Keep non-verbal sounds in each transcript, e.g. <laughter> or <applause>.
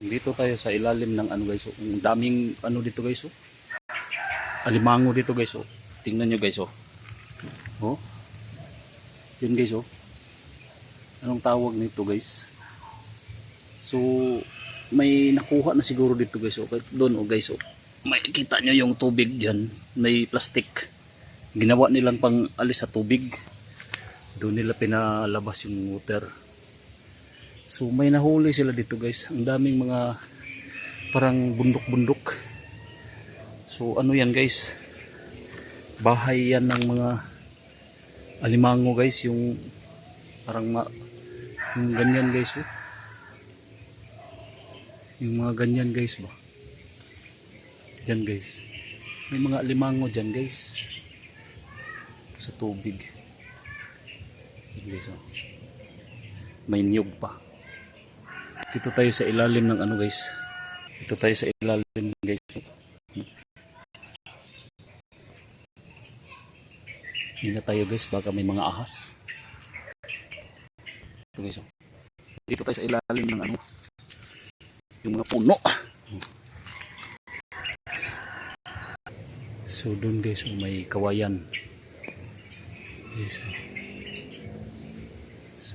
Dito tayo sa ilalim ng ano guys. Oh. Ang daming ano dito guys. Oh. Alimango dito guys. Oh. Tingnan nyo guys. Oh. oh. Yun guys. Oh. Anong tawag nito guys? So may nakuha na siguro dito guys. Oh. Doon oh guys. Oh. May kita nyo yung tubig dyan. May plastic. Ginawa nilang pang alis sa tubig. Doon nila pinalabas yung water. So may nahuli sila dito guys. Ang daming mga parang bundok-bundok. So ano yan guys? Bahay yan ng mga alimango guys. Yung parang ma yung ganyan guys. Oh. Yung mga ganyan guys ba? Diyan guys. May mga alimango dyan guys. Sa tubig. Guys oh. May niyog pa. Dito tayo sa ilalim ng ano guys. Dito tayo sa ilalim guys. Ingat tayo guys baka may mga ahas. Ito guys. oh. Dito tayo sa ilalim ng ano. Yung mga puno. So doon guys oh, may kawayan. Guys, oh. So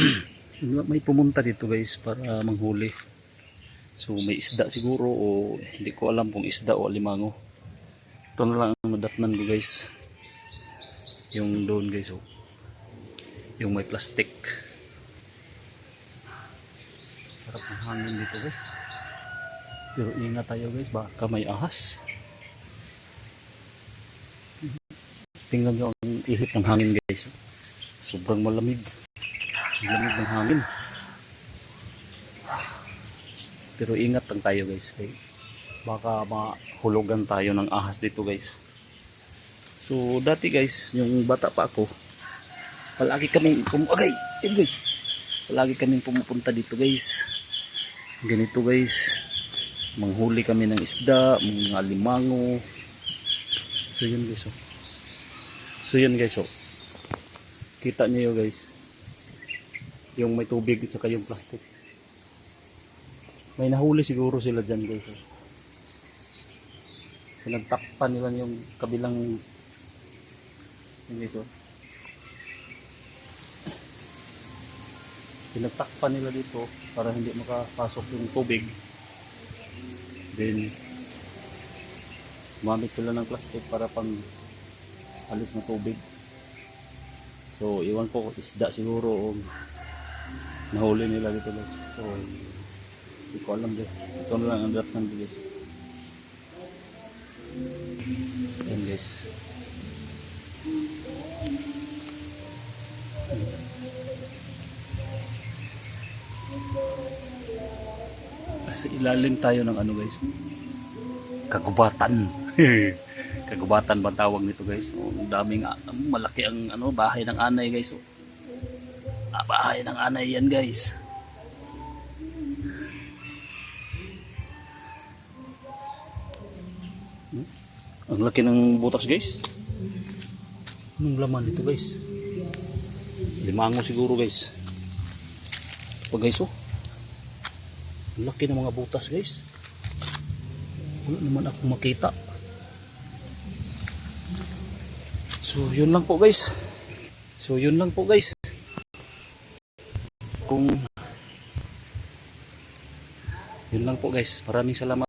<clears throat> may pumunta dito guys para manghuli. So may isda siguro o hindi ko alam kung isda o alimango. Ito na lang ang nadatnan ko guys. Yung doon guys oh. Yung may plastic. Sarap ng hangin dito guys. Pero ingat tayo guys baka may ahas. Tingnan nyo ang ihip ng hangin guys. Sobrang malamig. Lamig ng hangin. Pero ingat lang tayo guys. Kay baka mahulugan tayo ng ahas dito guys. So dati guys, yung bata pa ako, palagi kaming pumagay. Agay! Palagi kaming pumupunta dito guys. Ganito guys. Manghuli kami ng isda, mga limango. So yun guys oh. So yun guys oh. Kita niyo guys yung may tubig at saka yung plastic. May nahuli siguro sila dyan guys. Eh. Pinagtakpan nila yung kabilang yung dito. Pinagtakpan nila dito para hindi makapasok yung tubig. Then gumamit sila ng plastic para pang alis ng tubig. So, iwan ko isda siguro o nahuli nila dito guys. So, hindi ko alam guys. Ito na lang ang draft ng guys. Yan guys. Sa ilalim tayo ng ano guys. Kagubatan. <laughs> Kagubatan ba tawag nito guys? Ang daming ah, malaki ang ano bahay ng anay guys. Oh. Ah, bahay ng anay yan guys. Ang laki ng butas guys. Anong laman dito guys? Limango siguro guys. Ito guys oh. Ang laki ng mga butas guys. Wala naman ako makita. So yun lang po guys. So yun lang po guys. Kung yun lang po guys. Maraming salamat.